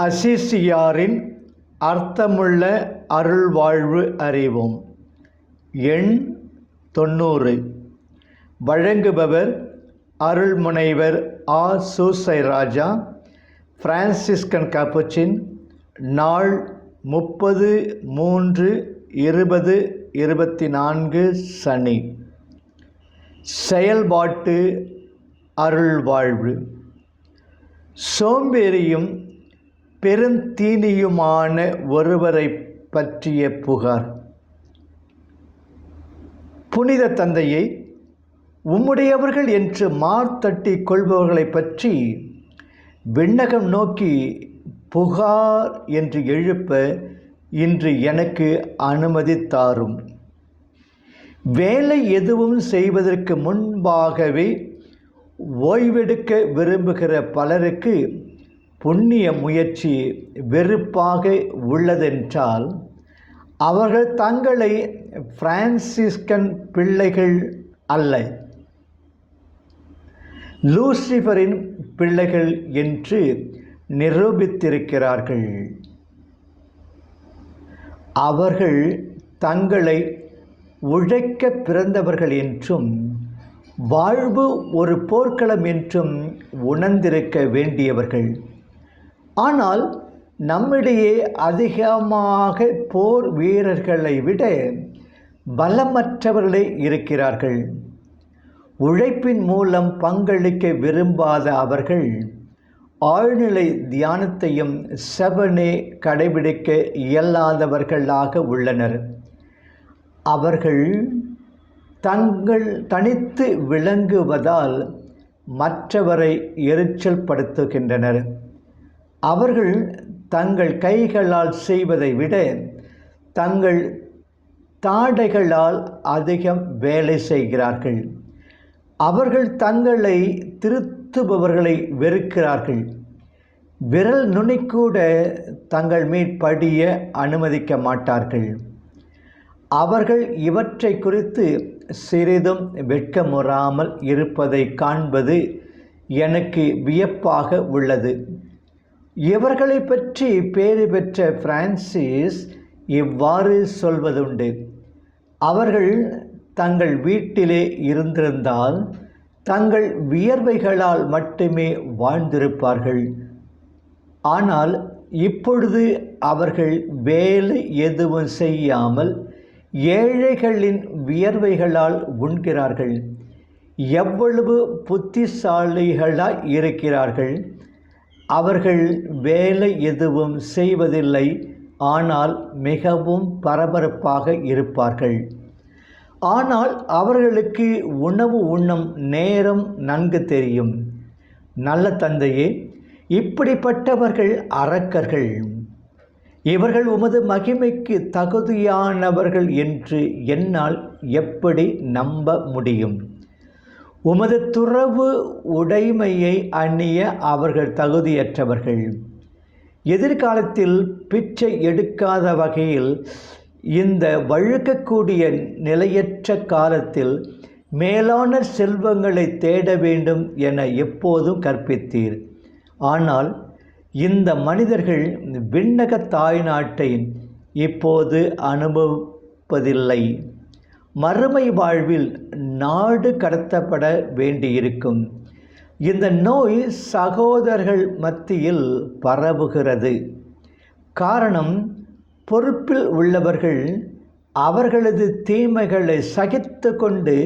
அசிசியாரின் அர்த்தமுள்ள அருள்வாழ்வு அறிவோம். எண் தொண்ணூறு. வழங்குபவர் அருள்முனைவர் ஆ. சூசை ராஜா பிரான்சிஸ்கன் காப்புச்சின் நாள் முப்பது மூன்று இருபது இருபத்தி நான்கு சனி. செயல்பாட்டு அருள்வாழ்வு. சோம்பேறியும் பெருந்தீனியுமான ஒருவரை பற்றிய புகார். புனித தந்தையை உம்முடையவர்கள் என்று மார்த்தட்டி கொள்பவர்களை பற்றி விண்ணகம் நோக்கி புகார் என்று எழுப்ப இன்று எனக்கு அனுமதி தாரும். வேலை எதுவும் செய்வதற்கு முன்பாகவே ஓய்வெடுக்க விரும்புகிற பலருக்கு புண்ணிய முயற்சி வெறுப்பாக உள்ளதென்றால் அவர்கள் தங்களை பிரான்சிஸ்கன் பிள்ளைகள் அல்ல லூசிஃபரின் பிள்ளைகள் என்று நிரூபித்திருக்கிறார்கள். அவர்கள் தங்களை உழைக்க பிறந்தவர்கள் என்றும் வாழ்வு ஒரு போர்க்களம் என்றும் உணர்ந்திருக்க வேண்டியவர்கள். ஆனால் நம்மிடையே அதிகமாக போர் வீரர்களை விட பலமற்றவர்களே இருக்கிறார்கள். உழைப்பின் மூலம் பங்களிக்க விரும்பாத அவர்கள் ஆழ்நிலை தியானத்தையும் செவனே கடைபிடிக்க இயலாதவர்களாக உள்ளனர். அவர்கள் தங்கள் தனித்து விளங்குவதால் மற்றவரை எரிச்சல் படுத்துகின்றனர் அவர்கள் தங்கள் கைகளால் செய்வதை விட தங்கள் தாடைகளால் அதிகம் வேலை செய்கிறார்கள். அவர்கள் தங்களை திருத்துபவர்களை வெறுக்கிறார்கள். விரல் நுனிக்கூட தங்கள் மீட்படிய அனுமதிக்க மாட்டார்கள். அவர்கள் இவற்றை குறித்து சிறிதும் வெட்கமுறாமல் இருப்பதை காண்பது எனக்கு வியப்பாக உள்ளது. இவர்களை பற்றி பேறு பெற்ற பிரான்சிஸ் இவ்வாறு சொல்வதுண்டு. அவர்கள் தங்கள் வீட்டிலே இருந்திருந்தால் தங்கள் வியர்வைகளால் மட்டுமே வாழ்ந்திருப்பார்கள். ஆனால் இப்பொழுது அவர்கள் வேலை எதுவும் செய்யாமல் ஏழைகளின் வியர்வைகளால் உண்கிறார்கள். எவ்வளவு புத்திசாலிகளாக இருக்கிறார்கள். அவர்கள் வேலை எதுவும் செய்வதில்லை ஆனால் மிகவும் பரபரப்பாக இருப்பார்கள். ஆனால் அவர்களுக்கு உணவு உண்ணும் நேரம் நன்கு தெரியும். நல்ல தந்தையே இப்படிப்பட்டவர்கள் அரக்கர்கள். இவர்கள் உமது மகிமைக்கு தகுதியானவர்கள் என்று என்னால் எப்படி நம்ப முடியும்? உமது துறவு உடைமையை அணிய அவர்கள் தகுதியற்றவர்கள். எதிர்காலத்தில் பிச்சை எடுக்காத வகையில் இந்த வழுக்கக்கூடிய நிலையற்ற காலத்தில் மேலான செல்வங்களை தேட வேண்டும் என எப்போதும் கற்பித்தீர். ஆனால் இந்த மனிதர்கள் விண்ணக தாய்நாட்டை இப்போது அனுபவிப்பதில்லை. மறுமை வாழ்வில் நாடு கடத்தப்பட வேண்டியிருக்கும். இந்த நோய் சகோதரர்கள் மத்தியில் பரவுகிறது. காரணம் பொறுப்பில் உள்ளவர்கள் அவர்களது தீமைகளை சகித்து கொண்டு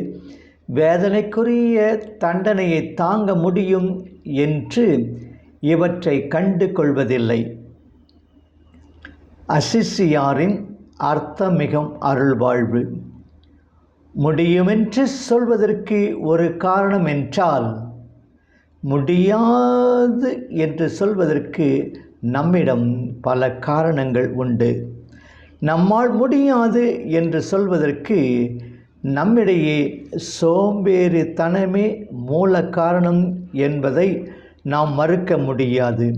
வேதனைக்குரிய தண்டனையை தாங்க முடியும் என்று இவற்றை கண்டு கொள்வதில்லை அசிசியாரின் அர்த்தமிகும் அருள்வாழ்வு. முடியுமென்று சொல்வதற்கு ஒரு காரணம் என்றால் முடியாது என்று சொல்வதற்கு நம்மிடம் பல காரணங்கள் உண்டு. நம்மால் முடியாது என்று சொல்வதற்கு நம்மிடையே சோம்பேறித்தனமே மூல காரணம் என்பதை நாம் மறுக்க முடியாது.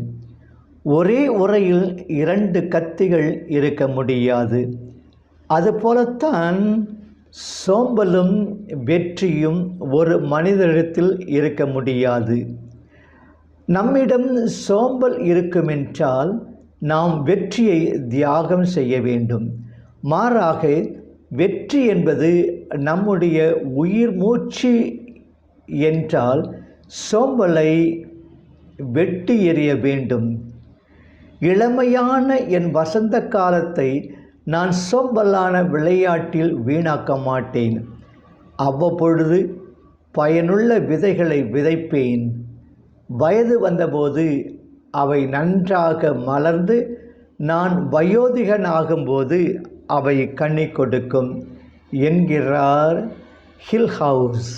ஒரே உரையில் இரண்டு கத்திகள் இருக்க முடியாது. அதுபோலத்தான் சோம்பலும் வெற்றியும் ஒரு மனிதரிடத்தில் இருக்க முடியாது. நம்மிடம் சோம்பல் இருக்குமென்றால் நாம் வெற்றியை தியாகம் செய்ய வேண்டும். மாறாக வெற்றி என்பது நம்முடைய உயிர் மூச்சு என்றால் சோம்பலை வெட்டி எறிய வேண்டும். இளமையான என் வசந்த காலத்தை நான் சோம்பலான விளையாட்டில் வீணாக்க மாட்டேன். அவ்வப்பொழுது பயனுள்ள விதைகளை விதைப்பேன். வயது வந்தபோது அவை நன்றாக மலர்ந்து நான் வயோதிகனாகும்போது அவை கண்ணி கொடுக்கும் என்கிறார் ஹில் ஹவுஸ்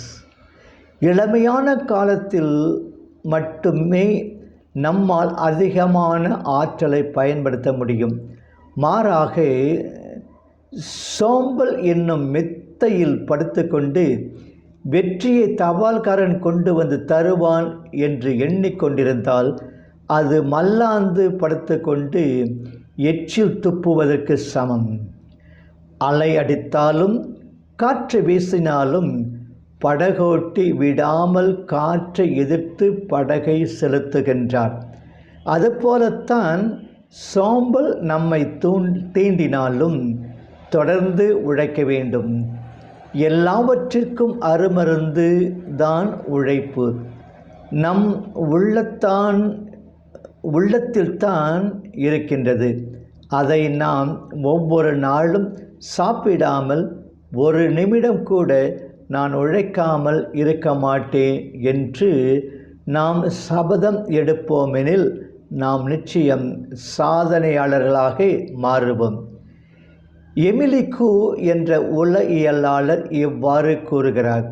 இளமையான காலத்தில் மட்டுமே நம்மால் அதிகமான ஆற்றலை பயன்படுத்த முடியும். மாறாக சோம்பல் என்னும் மெத்தையில் படுத்துக்கொண்டு வெற்றியை தபால்காரன் கொண்டு வந்து தருவான் என்று எண்ணிக்கொண்டிருந்தால் அது மல்லாந்து படுத்துக்கொண்டு எச்சில் துப்புவதற்கு சமம். அலை அடித்தாலும் காற்று வீசினாலும் படகோட்டி விடாமல் காற்றை எதிர்த்து படகை செலுத்துகின்றார். அதுபோலத்தான் சோம்பல் நம்மை தூண் தீண்டினாலும் தொடர்ந்து உழைக்க வேண்டும். எல்லாவற்றிற்கும் அருமருந்து தான் உழைப்பு. நம் உள்ளத்தான் உள்ளத்தில்தான் இருக்கின்றது. அதை நாம் ஒவ்வொரு நாளும் சாப்பிடாமல் ஒரு நிமிடம் கூட நான் உழைக்காமல் இருக்க மாட்டேன் என்று நாம் சபதம் எடுப்போமெனில் நாம் நிச்சயம் சாதனையாளர்களாக மாறுவோம். எமிலி என்ற உலகியலாளர் இவ்வாறு கூறுகிறார்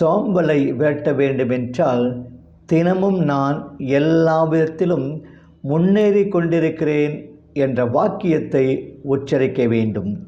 சோம்பலை வேட்ட வேண்டுமென்றால் தினமும் நான் எல்லா விதத்திலும் முன்னேறி கொண்டிருக்கிறேன் என்ற வாக்கியத்தை உச்சரிக்க வேண்டும்.